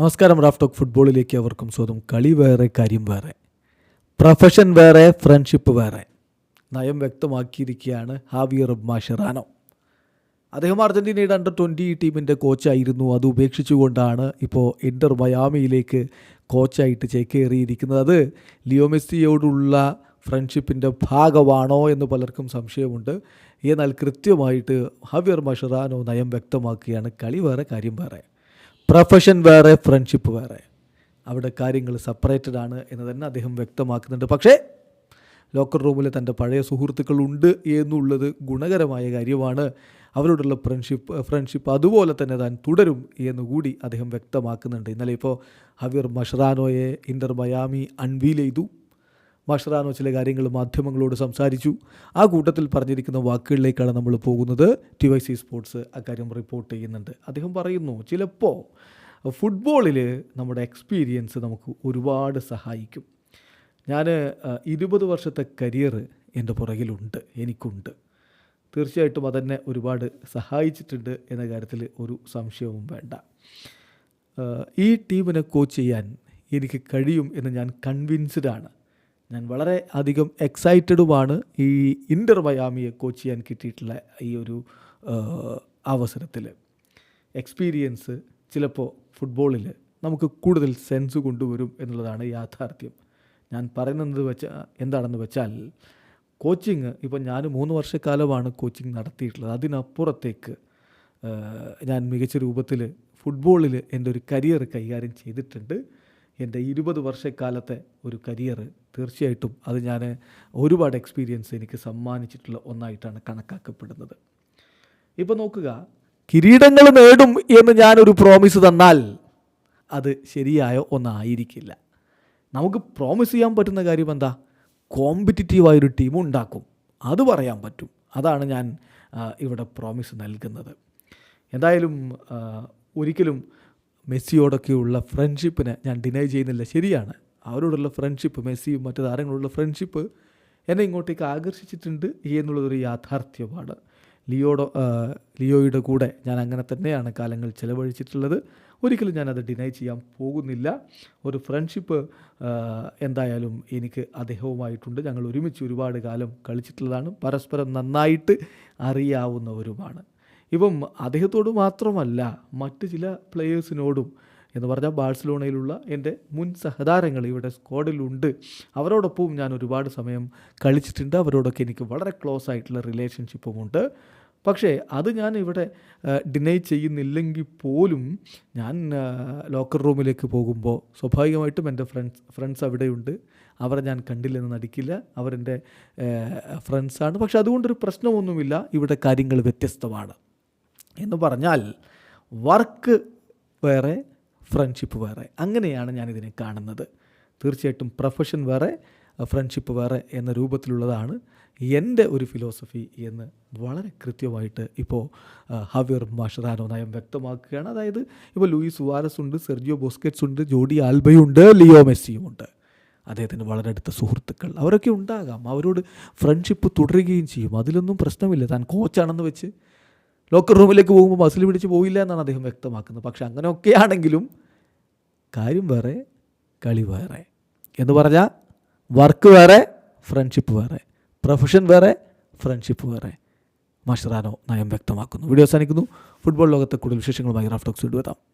നമസ്കാരം Raf talk ഫുട്ബോളിലേക്ക് അവർക്കും സ്വന്തം കളി വേറെ കാര്യം വേറെ. പ്രൊഫഷൻ വേറെ ഫ്രണ്ട്ഷിപ്പ് വേറെ. നയം വ്യക്തമാക്കിയിരിക്കുകയാണ് ഹാവിയർ മാഷറാനോ. അദ്ദേഹം അർജന്റീനയുടെ അണ്ടർ ട്വന്റി ടീമിന്റെ കോച്ചായിരുന്നു. അത് ഉപേക്ഷിച്ചുകൊണ്ടാണ് ഇപ്പോൾ ഇന്റർ മയാമിയിലേക്ക് കോച്ചായിട്ട് ചേക്കേറിയിരിക്കുന്നത്. അത് ലിയോ മെസ്സിയോടുള്ള ഫ്രണ്ട്ഷിപ്പിന്റെ ഭാഗമാണോ എന്ന് പലർക്കും സംശയമുണ്ട്. എന്നാൽ കൃത്യമായിട്ട് ഹവിയർ മഷറാനോ നയം വ്യക്തമാക്കുകയാണ്. കളി വേറെ കാര്യം വേറെ. പ്രൊഫഷൻ വേറെ ഫ്രണ്ട്ഷിപ്പ് വേറെ. അവിടെ കാര്യങ്ങൾ സെപ്പറേറ്റഡ് ആണ് എന്ന് തന്നെ അദ്ദേഹം വ്യക്തമാക്കുന്നുണ്ട്. പക്ഷേ ലോക്കർ റൂമിൽ തന്റെ പഴയ സുഹൃത്തുക്കളുണ്ട് എന്നുള്ളത് ഗുണകരമായ കാര്യമാണ്. അവരോടുള്ള ഫ്രണ്ട്ഷിപ്പ് ഫ്രണ്ട്ഷിപ്പ് അതുപോലെ തന്നെ താൻ തുടരും എന്നുകൂടി അദ്ദേഹം വ്യക്തമാക്കുന്നുണ്ട്. ഇന്നലെ ഇപ്പോൾ ഹവിർ മഷറാനോയെ ഇന്റർ മയാമി അൺവീൽ ചെയ്തു. മഷറാനോ ചില കാര്യങ്ങൾ മാധ്യമങ്ങളോട് സംസാരിച്ചു. ആ കൂട്ടത്തിൽ പറഞ്ഞിരിക്കുന്ന വാക്കുകളിലേക്കാണ് നമ്മൾ പോകുന്നത്. ടി വൈ സി സ്പോർട്സ് അക്കാര്യം റിപ്പോർട്ട് ചെയ്യുന്നുണ്ട്. അദ്ദേഹം പറയുന്നു ചിലപ്പോൾ ഫുട്ബോളിൽ നമ്മുടെ എക്സ്പീരിയൻസ് നമുക്ക് ഒരുപാട് സഹായിക്കും. ഞാൻ ഇരുപത് വർഷത്തെ കരിയർ എന്റെ പുറകിലുണ്ട് എനിക്കുണ്ട്. തീർച്ചയായിട്ടും അതെന്നെ ഒരുപാട് സഹായിച്ചിട്ടുണ്ട് എന്ന കാര്യത്തിൽ ഒരു സംശയവും വേണ്ട. ഈ ടീമിനെ കോച്ച് ചെയ്യാൻ എനിക്ക് കഴിയും എന്ന് ഞാൻ കൺവിൻസ്ഡ് ആണ്. ഞാൻ വളരെ അധികം എക്സൈറ്റഡുമാണ് ഈ ഇന്റർ മയാമിയെ കോച്ച് ചെയ്യാൻ കിട്ടിയിട്ടുള്ള ഈ ഒരു അവസരത്തിൽ. എക്സ്പീരിയൻസ് ചിലപ്പോൾ ഫുട്ബോളിൽ നമുക്ക് കൂടുതൽ സെൻസ് കൊണ്ടുവരും എന്നുള്ളതാണ് യാഥാർത്ഥ്യം. ഞാൻ പറയുന്നത് വെച്ച എന്താണെന്ന് വെച്ചാൽ കോച്ചിങ് ഇപ്പം ഞാൻ മൂന്ന് വർഷക്കാലമാണ് കോച്ചിങ് നടത്തിയിട്ടുള്ളത്. അതിനപ്പുറത്തേക്ക് ഞാൻ മികച്ച രൂപത്തിൽ ഫുട്ബോളിൽ എന്റെ ഒരു കരിയർ കൈകാര്യം ചെയ്തിട്ടുണ്ട്. എന്റെ ഇരുപത് വർഷക്കാലത്തെ ഒരു കരിയർ തീർച്ചയായിട്ടും അത് ഞാൻ ഒരുപാട് എക്സ്പീരിയൻസ് എനിക്ക് സമ്മാനിച്ചിട്ടുള്ള ഒന്നായിട്ടാണ് കണക്കാക്കപ്പെടുന്നത്. ഇപ്പോൾ നോക്കുക കിരീടങ്ങൾ നേടും എന്ന് ഞാനൊരു പ്രോമിസ് തന്നാൽ അത് ശരിയായ ഒന്നായിരിക്കില്ല. നമുക്ക് പ്രോമിസ് ചെയ്യാൻ പറ്റുന്ന കാര്യം എന്താ? കോമ്പറ്റിറ്റീവായൊരു ടീം ഉണ്ടാക്കും. അത് പറയാൻ പറ്റും. അതാണ് ഞാൻ ഇവിടെ പ്രോമിസ് നൽകുന്നത്. എന്തായാലും ഒരിക്കലും മെസ്സിയോടൊക്കെയുള്ള ഫ്രണ്ട്ഷിപ്പിനെ ഞാൻ ഡിനൈ ചെയ്യുന്നില്ല. ശരിയാണ്. അവരോടുള്ള ഫ്രണ്ട്ഷിപ്പ് മെസ്സിയും മറ്റു താരങ്ങളോടുള്ള ഫ്രണ്ട്ഷിപ്പ് എന്നെ ഇങ്ങോട്ടേക്ക് ആകർഷിച്ചിട്ടുണ്ട് എന്നുള്ളതൊരു യാഥാർത്ഥ്യമാണ്. ലിയോടോ ലിയോയുടെ കൂടെ ഞാൻ അങ്ങനെ തന്നെയാണ് കാലങ്ങൾ ചിലവഴിച്ചിട്ടുള്ളത്. ഒരിക്കലും ഞാനത് ഡിനൈ ചെയ്യാൻ പോകുന്നില്ല. ഒരു ഫ്രണ്ട്ഷിപ്പ് എന്തായാലും എനിക്ക് അദ്ദേഹവുമായിട്ടുണ്ട്. ഞങ്ങൾ ഒരുമിച്ച് ഒരുപാട് കാലം കളിച്ചിട്ടുള്ളതാണ്. പരസ്പരം നന്നായിട്ട് അറിയാവുന്നവരുമാണ്. ഇപ്പം അദ്ദേഹത്തോട് മാത്രമല്ല മറ്റ് ചില പ്ലെയേഴ്സിനോടും എന്ന് പറഞ്ഞാൽ ബാഴ്സലോണയിലുള്ള എന്റെ മുൻ സഹതാരങ്ങൾ ഇവിടെ സ്ക്വാഡിലുണ്ട് അവരോടൊപ്പവും ഞാൻ ഒരുപാട് സമയം കളിച്ചിട്ടുണ്ട്. അവരോടൊക്കെ എനിക്ക് വളരെ ക്ലോസ് ആയിട്ടുള്ള റിലേഷൻഷിപ്പുമുണ്ട് പക്ഷേ അത് ഞാൻ ഇവിടെ ഡിനൈ ചെയ്യുന്നില്ലെങ്കിൽ പോലും ഞാൻ ലോക്കർ റൂമിലേക്ക് പോകുമ്പോൾ സ്വാഭാവികമായിട്ടും എന്റെ ഫ്രണ്ട്സ് ഫ്രണ്ട്സ് അവിടെയുണ്ട്. അവരെ ഞാൻ കണ്ടില്ലെന്ന് നടിക്കില്ല. അവരെന്റെ ഫ്രണ്ട്സാണ് പക്ഷെ അതുകൊണ്ടൊരു പ്രശ്നമൊന്നുമില്ല. ഇവിടെ കാര്യങ്ങൾ വ്യത്യസ്തമാണ്. എന്ന് പറഞ്ഞാൽ വർക്ക് വേറെ ഫ്രണ്ട്ഷിപ്പ് വേറെ. അങ്ങനെയാണ് ഞാനിതിനെ കാണുന്നത്. തീർച്ചയായിട്ടും പ്രൊഫഷൻ വേറെ ഫ്രണ്ട്ഷിപ്പ് വേറെ എന്ന രൂപത്തിലുള്ളതാണ് എന്റെ ഒരു ഫിലോസഫി എന്ന് വളരെ കൃത്യമായിട്ട് ഇപ്പോൾ ഹവിയർ മാഷറാനോ നയം വ്യക്തമാക്കുകയാണ്. അതായത് ഇപ്പോൾ ലൂയിസ് സുവാരസ് ഉണ്ട് സെർജിയോ ബോസ്കെറ്റ്സ് ഉണ്ട് ജോഡി ആൽബയുണ്ട് ലിയോ മെസ്സിയും ഉണ്ട്. അദ്ദേഹത്തിന് വളരെ അടുത്ത സുഹൃത്തുക്കൾ. അവരൊക്കെ ഉണ്ടാകാം. അവരോട് ഫ്രണ്ട്ഷിപ്പ് തുടരുകയും ചെയ്യും. അതിലൊന്നും പ്രശ്നമില്ല. താൻ കോച്ചാണെന്ന് വെച്ച് ലോക്കർ റൂമിലേക്ക് പോകുമ്പോൾ മസിൽ പിടിച്ച് പോയില്ല എന്നാണ് അദ്ദേഹം വ്യക്തമാക്കുന്നത്. പക്ഷെ അങ്ങനെയൊക്കെയാണെങ്കിലും കാര്യം വേറെ കളി വേറെ. എന്ന് പറഞ്ഞാൽ വർക്ക് വേറെ ഫ്രണ്ട്ഷിപ്പ് വേറെ. പ്രൊഫഷൻ വേറെ ഫ്രണ്ട്ഷിപ്പ് വേറെ. മഷറാനോ നയം വ്യക്തമാക്കുന്നു. വീഡിയോ അവസാനിക്കുന്നു. ഫുട്ബോൾ ലോകത്തെ കൂടുതൽ വിശേഷങ്ങളുമായി റാഫ്റ്റോക്സ് ഇടുവെത്താം